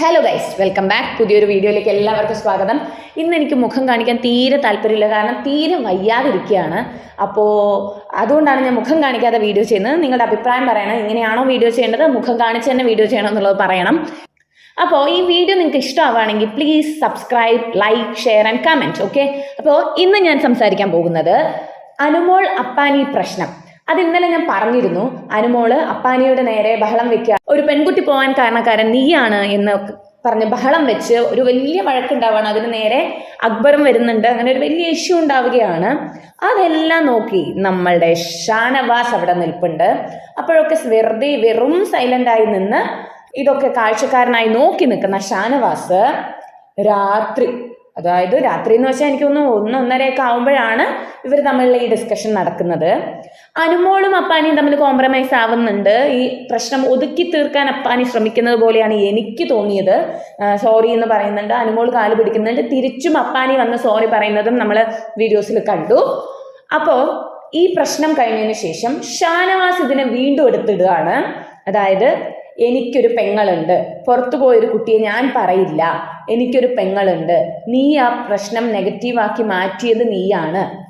Hello guys welcome back പുതിയൊരു വീഡിയോയിലേക്ക് എല്ലാവർക്കും സ്വാഗതം. ഇന്ന് എനിക്ക് മുഖം കാണിക്കാൻ തീരെ താല്പര്യമില്ല. കാരണം തീരെ വയ്യാതിരിക്കുകയാണ്. അപ്പോൾ അതുകൊണ്ടാണ് ഞാൻ മുഖം കാണിക്കാതെ വീഡിയോ ചെയ്യുന്നത്. നിങ്ങളുടെ അഭിപ്രായം പറയണം. ഇങ്ങനെയാണോ വീഡിയോ ചെയ്യേണ്ടത്? മുഖം കാണിച്ച് തന്നെ വീഡിയോ ചെയ്യണം എന്നുള്ളത് പറയണം. അപ്പോൾ ഈ വീഡിയോ നിങ്ങൾക്ക് ഇഷ്ടമാവുകയാണെങ്കിൽ please subscribe like share and comment okay അപ്പോൾ ഇന്ന് ഞാൻ സംസാരിക്കാൻ പോകുന്നത് അനുമോൾ അപ്പാനി പ്രശ്നം. അത് ഇന്നലെ ഞാൻ പറഞ്ഞിരുന്നു. അനുമോൾ അപ്പാനിയുടെ നേരെ ബഹളം വെക്കുക ഒരു പെൺകുട്ടി പോകാൻ കാരണക്കാരൻ നീയാണ് എന്ന് പറഞ്ഞ് ബഹളം വെച്ച് ഒരു വലിയ വഴക്കുണ്ടാവുകയാണ് അതിന് നേരെ അക്ബറും വരുന്നുണ്ട്. അങ്ങനെ ഒരു വലിയ ഇഷ്യൂ ഉണ്ടാവുകയാണ്. അതെല്ലാം നോക്കി നമ്മളുടെ ഷാനവാസ് അവിടെ നിൽപ്പുണ്ട്. അപ്പോഴൊക്കെ വെറുതെ വെറും സൈലന്റായി നിന്ന് ഇതൊക്കെ കാഴ്ചക്കാരനായി നോക്കി നിൽക്കുന്ന ഷാനവാസ് രാത്രി അതായത് രാത്രി എന്ന് വെച്ചാൽ എനിക്ക് തോന്നുന്നു ഒന്ന് ഒന്നരയൊക്കെ ആവുമ്പോഴാണ് ഇവർ തമ്മിലുള്ള ഈ ഡിസ്കഷൻ നടക്കുന്നത്. അനുമോളും അപ്പാനിയും തമ്മിൽ കോംപ്രമൈസ് ആവുന്നുണ്ട്. ഈ പ്രശ്നം ഒതുക്കി തീർക്കാൻ അപ്പാനി ശ്രമിക്കുന്നത് പോലെയാണ് എനിക്ക് തോന്നിയത്. സോറി എന്ന് പറയുന്നുണ്ട്. അനുമോൾ കാൽ പിടിക്കുന്നുണ്ട്. തിരിച്ചും അപ്പാനി വന്ന് സോറി പറയുന്നതും നമ്മൾ വീഡിയോസിൽ കണ്ടു. അപ്പോൾ ഈ പ്രശ്നം കഴിഞ്ഞതിന് ശേഷം ഷാനവാസ് ഇതിനെ വീണ്ടും എടുത്തിടുകയാണ്. അതായത് എനിക്കൊരു പെങ്ങളുണ്ട്. പുറത്തു പോയൊരു കുട്ടിയെ ഞാൻ പറയില്ല. എനിക്കൊരു പെങ്ങളുണ്ട്. നീ ആ പ്രശ്നം നെഗറ്റീവാക്കി മാറ്റിയത് നീയാണ്.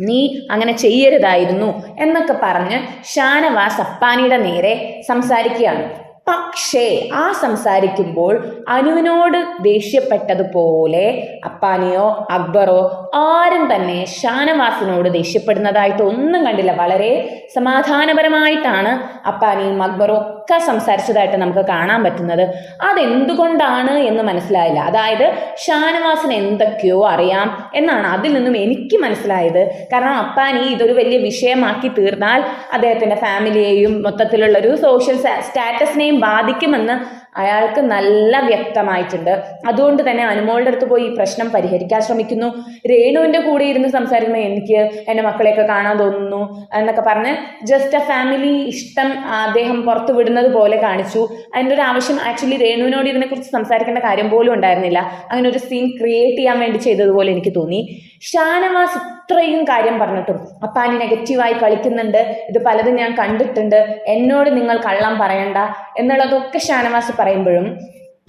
നീ അങ്ങനെ ചെയ്യരുതായിരുന്നു എന്നൊക്കെ പറഞ്ഞ് ഷാനവാസ് അപ്പാനിയുടെ നേരെ സംസാരിക്കുകയാണ്. പക്ഷേ ആ സംസാരിക്കുമ്പോൾ അനുവിനോട് ദേഷ്യപ്പെട്ടതുപോലെ അപ്പാനിയോ അക്ബറോ ആരും തന്നെ ഷാനവാസിനോട് ദേഷ്യപ്പെടുന്നതായിട്ട് ഒന്നും കണ്ടില്ല. വളരെ സമാധാനപരമായിട്ടാണ് അപ്പാനിയും അക്ബറും ഒക്കെ സംസാരിച്ചതായിട്ട് നമുക്ക് കാണാൻ പറ്റുന്നത്. അതെന്തുകൊണ്ടാണ് എന്ന് മനസ്സിലായില്ല. അതായത് ഷാനവാസിന് എന്തൊക്കെയോ അറിയാം എന്നാണ് അതിൽ നിന്നും എനിക്ക് മനസ്സിലായത്. കാരണം അപ്പാനി ഇതൊരു വലിയ വിഷയമാക്കി തീർന്നാൽ അദ്ദേഹത്തിന്റെ ഫാമിലിയെയും മൊത്തത്തിലുള്ള ഒരു സോഷ്യൽ സ്റ്റാറ്റസിനെയും ബാധിക്കുമെന്ന് അയാൾക്ക് നല്ല വ്യക്തമായിട്ടുണ്ട്. അതുകൊണ്ട് തന്നെ അനുമോളുടെ അടുത്ത് പോയി ഈ പ്രശ്നം പരിഹരിക്കാൻ ശ്രമിക്കുന്നു. രേണുവിന്റെ കൂടെ ഇരുന്ന് സംസാരിക്കുമ്പോൾ എനിക്ക് എന്റെ മക്കളെയൊക്കെ കാണാൻ തോന്നുന്നു എന്നൊക്കെ പറഞ്ഞ് ജസ്റ്റ് എ ഫാമിലി ഇഷ്ടം അദ്ദേഹം പുറത്തു വിടുന്നത് പോലെ കാണിച്ചു. അതിന്റെ ഒരു ആവശ്യം ആക്ച്വലി രേണുവിനോട് ഇതിനെക്കുറിച്ച് സംസാരിക്കേണ്ട കാര്യം പോലും ഉണ്ടായിരുന്നില്ല. അങ്ങനെ ഒരു സീൻ ക്രിയേറ്റ് ചെയ്യാൻ വേണ്ടി ചെയ്തതുപോലെ എനിക്ക് തോന്നി. ഷാനവാസ് ഇത്രയും കാര്യം പറഞ്ഞിട്ടും അപ്പാനി നെഗറ്റീവായി കളിക്കുന്നുണ്ട്. ഇത് പലതും ഞാൻ കണ്ടിട്ടുണ്ട്. എന്നോട് നിങ്ങൾ കള്ളം പറയണ്ട എന്നുള്ളതൊക്കെ ഷാനവാസ് പറയുമ്പോഴും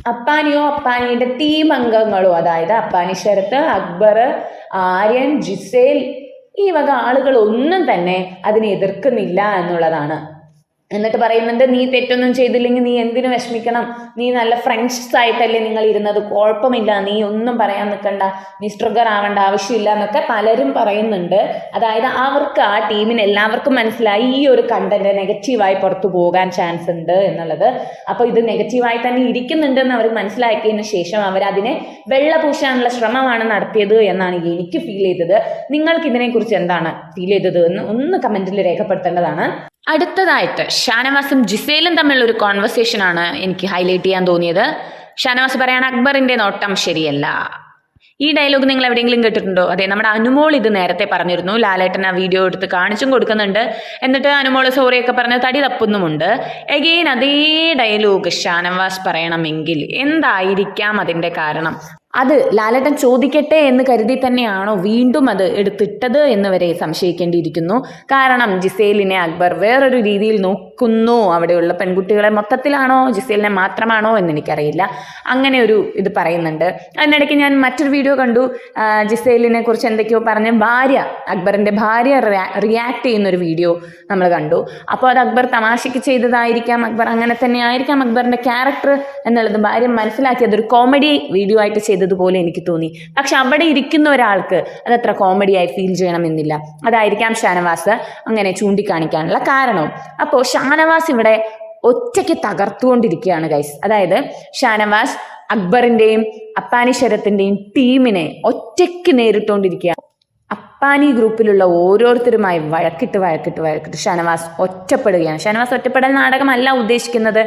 അപ്പാനിയോ അപ്പാനിയുടെ ടീം അംഗങ്ങളോ അതായത് അപ്പാനി ശരത്ത് അക്ബർ ആര്യൻ ജിസേൽ ഈ വക ആളുകളൊന്നും തന്നെ അതിനെ എതിർക്കുന്നില്ല എന്നുള്ളതാണ്. എന്നിട്ട് പറയുന്നുണ്ട് നീ തെറ്റൊന്നും ചെയ്തില്ലെങ്കിൽ നീ എന്തിനു വിഷമിക്കണം? നീ നല്ല ഫ്രണ്ട്സ് ആയിട്ടല്ലേ നിങ്ങൾ ഇരുന്നത്. കുഴപ്പമില്ല നീ ഒന്നും പറയാൻ നിൽക്കണ്ട. നീ സ്ട്രഗർ ആവേണ്ട ആവശ്യമില്ല എന്നൊക്കെ പലരും പറയുന്നുണ്ട്. അതായത് അവർക്ക് ആ ടീമിന് എല്ലാവർക്കും മനസ്സിലായി ഈ ഒരു കണ്ടന്റ് നെഗറ്റീവായി പുറത്തു പോകാൻ ചാൻസ് ഉണ്ട് എന്നുള്ളത്. അപ്പോൾ ഇത് നെഗറ്റീവായി തന്നെ ഇരിക്കുന്നുണ്ടെന്ന് അവർ മനസ്സിലാക്കിയതിന് ശേഷം അവർ അതിനെ വെള്ള പൂശാനുള്ള ശ്രമമാണ് നടത്തിയത് എന്നാണ് എനിക്ക് ഫീൽ ചെയ്തത്. നിങ്ങൾക്ക് ഇതിനെക്കുറിച്ച് എന്താണ് ഫീൽ ചെയ്തത് എന്ന് ഒന്ന് കമന്റിൽ രേഖപ്പെടുത്തേണ്ടതാണ്. അടുത്തതായിട്ട് ഷാനവാസും ജിസേലും തമ്മിലുള്ള ഒരു കോൺവെർസേഷൻ ആണ് എനിക്ക് ഹൈലൈറ്റ് ചെയ്യാൻ തോന്നിയത്. ഷാനവാസ് പറയാണ് അക്ബറിന്റെ നോട്ടം ശരിയല്ല. ഈ ഡയലോഗ് നിങ്ങൾ എവിടെയെങ്കിലും കേട്ടിട്ടുണ്ടോ? അതെ നമ്മുടെ അനുമോൾ ഇത് നേരത്തെ പറഞ്ഞിരുന്നു. ലാലേട്ടൻ ആ വീഡിയോ എടുത്ത് കാണിച്ചും കൊടുക്കുന്നുണ്ട്. എന്നിട്ട് അനുമോൾ സോറിയൊക്കെ പറഞ്ഞ് തടി തപ്പുന്നുമുണ്ട്. എഗെയിൻ അതേ ഡയലോഗ് ഷാനവാസ് പറയണമെങ്കിൽ എന്തായിരിക്കാം അതിന്റെ കാരണം? അത് ലാലേട്ടൻ ചോദിക്കട്ടെ എന്ന് കരുതി തന്നെയാണോ വീണ്ടും അത് എടുത്തിട്ടത് എന്ന് വരെ സംശയിക്കേണ്ടിയിരിക്കുന്നു. കാരണം ജിസേലിനെ അക്ബർ വേറൊരു രീതിയിൽ നോക്കുന്നു. അവിടെയുള്ള പെൺകുട്ടികളെ മൊത്തത്തിലാണോ ജിസേലിനെ മാത്രമാണോ എന്ന് എനിക്കറിയില്ല അങ്ങനെ ഒരു ഇത് പറയുന്നുണ്ട്. അതിനിടയ്ക്ക് ഞാൻ മറ്റൊരു വീഡിയോ കണ്ടു. ജിസേലിനെ കുറിച്ച് എന്തൊക്കെയോ പറഞ്ഞ ഭാര്യ അക്ബറിന്റെ ഭാര്യ റിയാക്ട് ചെയ്യുന്ന ഒരു വീഡിയോ നമ്മൾ കണ്ടു. അപ്പോൾ അത് അക്ബർ തമാശയ്ക്ക് ചെയ്തതായിരിക്കാം. അക്ബർ അങ്ങനെ തന്നെ ആയിരിക്കാം. അക്ബറിന്റെ ക്യാരക്ടർ എന്നുള്ളത് ഭാര്യ മനസ്സിലാക്കി അതൊരു കോമഡി വീഡിയോ ആയിട്ട് ചെയ്തതുപോലെ എനിക്ക് തോന്നി. പക്ഷെ അവിടെ ഇരിക്കുന്ന ഒരാൾക്ക് അതത്ര കോമഡിയായി ഫീൽ ചെയ്യണമെന്നില്ല. അതായിരിക്കാം ഷാനവാസ് അങ്ങനെ ചൂണ്ടിക്കാണിക്കാനുള്ള കാരണവും അപ്പോൾ ഷാനവാസ് ഇവിടെ ഒറ്റയ്ക്ക് തകർത്തുകൊണ്ടിരിക്കുകയാണ് ഗൈസ് അതായത് ഷാനവാസ് അക്ബറിന്റെയും അപ്പാനി ശരത്തിന്റെയും ടീമിനെ ഒറ്റയ്ക്ക് നേരിട്ടുകൊണ്ടിരിക്കുക അപ്പാനി ഗ്രൂപ്പിലുള്ള ഓരോരുത്തരുമായി വഴക്കിട്ട് വഴക്കിട്ട് വഴക്കിട്ട് ഷനവാസ് ഒറ്റപ്പെടുകയാണ്. ഷനവാസ് ഒറ്റപ്പെടൽ നാടകമല്ല ഉദ്ദേശിക്കുന്നത്.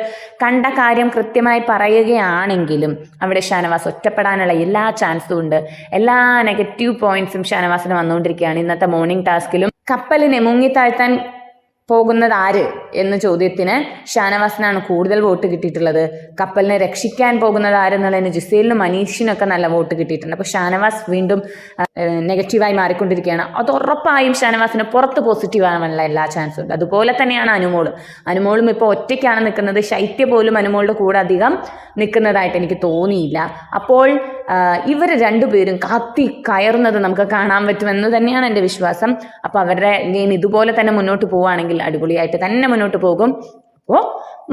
കണ്ട കാര്യം കൃത്യമായി പറയുകയാണെങ്കിലും അവിടെ ഷാനവാസ് ഒറ്റപ്പെടാനുള്ള എല്ലാ ചാൻസും ഉണ്ട്. എല്ലാ നെഗറ്റീവ് പോയിന്റ്സും ഷാനവാസിന് വന്നുകൊണ്ടിരിക്കുകയാണ്. ഇന്നത്തെ മോർണിംഗ് ടാസ്കിലും കപ്പലിനെ മുങ്ങിത്താഴ്ത്താൻ പോകുന്നത് ആര് എന്ന ചോദ്യത്തിന് ഷാനവാസിനാണ് കൂടുതൽ വോട്ട് കിട്ടിയിട്ടുള്ളത്. കപ്പലിനെ രക്ഷിക്കാൻ പോകുന്നത് ആരെന്നുള്ളതിന് ജിസേലിനും അനീഷിനൊക്കെ നല്ല വോട്ട് കിട്ടിയിട്ടുണ്ട്. അപ്പോൾ ഷാനവാസ് വീണ്ടും നെഗറ്റീവായി മാറിക്കൊണ്ടിരിക്കുകയാണ്. അത് ഉറപ്പായും ഷാനവാസിന് പുറത്ത് പോസിറ്റീവ് ആവാനുള്ള എല്ലാ ചാൻസും ഉണ്ട്. അതുപോലെ തന്നെയാണ് അനുമോളും. അനുമോളും ഇപ്പോൾ ഒറ്റയ്ക്കാണ് നിൽക്കുന്നത്. ശൈത്യ പോലും അനുമോളുടെ കൂടെ അധികം നിൽക്കുന്നതായിട്ട് എനിക്ക് തോന്നിയില്ല. അപ്പോൾ ഇവർ രണ്ടുപേരും കത്തി കയറുന്നത് നമുക്ക് കാണാൻ പറ്റുമെന്ന് തന്നെയാണ് എന്റെ വിശ്വാസം. അപ്പോൾ അവരുടെ ഗെയിം ഇതുപോലെ തന്നെ മുന്നോട്ട് പോവുകയാണെങ്കിൽ അടിപൊളിയായിട്ട് തന്നെ മുന്നോട്ട് പോകും. അപ്പോൾ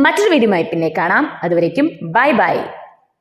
മറ്റൊരു വീഡിയോയുമായി പിന്നെ കാണാം. അതുവരേക്കും ബൈ ബൈ.